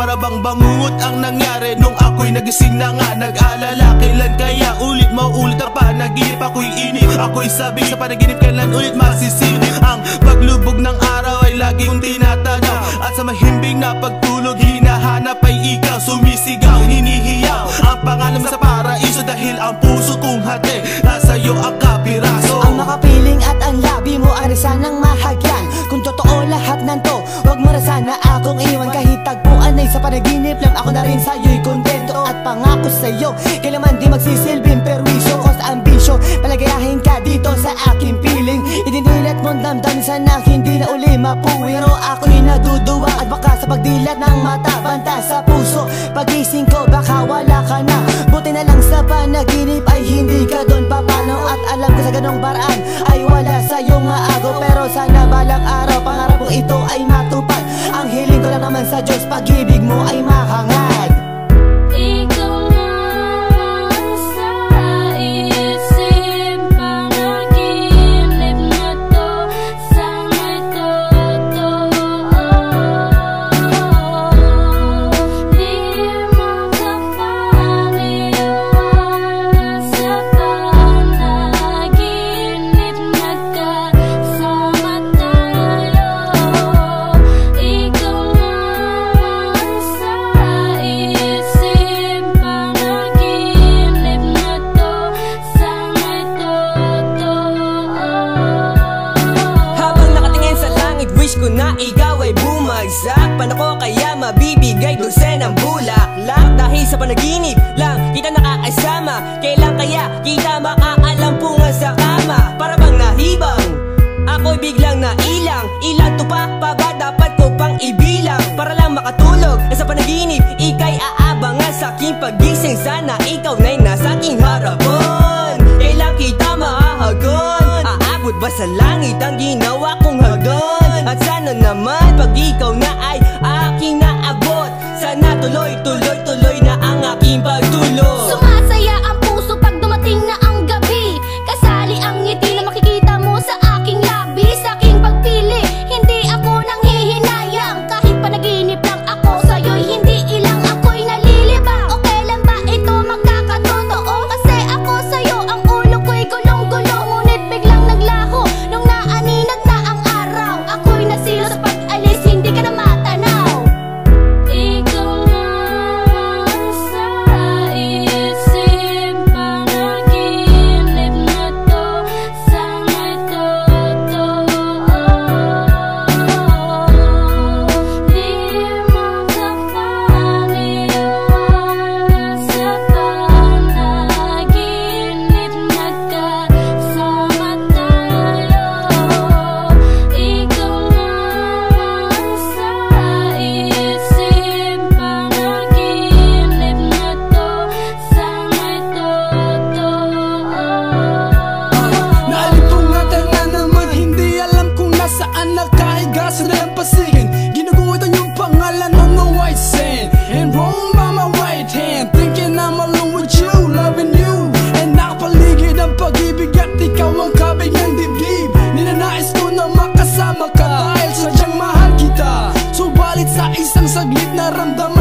Para bang bangungot ang nangyari. Nung ako'y nagising na nga Nag-alala kailan kaya ulit mauulit ang panaginip? Ako'y inip, ako'y sabi sa panaginip Kailan ulit masisilip Ang paglubog ng araw ay lagi kong tinatanaw At sa mahimbing na pagtulog Hinahanap ay ikaw Sumisigaw, hinihiyaw. Ang pangalan mo sa paraiso Dahil ang puso kong hati Nasa iyo ang Huwag mo na sana akong iwan Kahit tagpuan ay sa panaginip lang Ako na rin sa'yo'y kontento At pangako sa'yo Kailanman di magsisilbing perwisyo Ko sa ambisyo Palagayahin ka dito sa aking piling Idinilat mong damdamin sana hindi na uli mapuwi Pero ako'y naduduwa At baka sa pagdilat ng mata Banta sa puso Pagising ko baka wala ka na Buti na lang sa panaginip ay hindi ka doon papano At alam ko sa ganong paraan ay wala sa'yong maago Pero sana balang araw pangarap kong ito ay matupad sa Diyos pag-ibig mo ay mahangad ko na ikaw ay bumagsak. Paano ko kaya mabibigay dosen ng bulaklak? Dahil sa panaginip lang kita nakakasama Kailan kaya kita makaalampungan sa kama? Para bang nahibang? Ako'y biglang nailang. Ilan to pa ba dapat ko pang ibilang? Para lang makatulog. Na sa panaginip Ika'y aabangan sa aking pagising. Sana ikaw na'y nasa naman. Pag ikaw na ay aking naabot Sana tuloy, tuloy, tuloy na ang aking pagtulog Sumasaya ang puso pag dumating na ang nakahiga sa dalampasigin Ginuguhitan yung pangalan on the white sand. And roam by my right hand. Thinking I'm alone with you, loving you. And nakapaligid ang pag-ibig At ikaw ang kabigang dibdib. Ninanais ko na makasama ka Dahil sadyang mahal kita. Subalit sa isang saglit naramdaman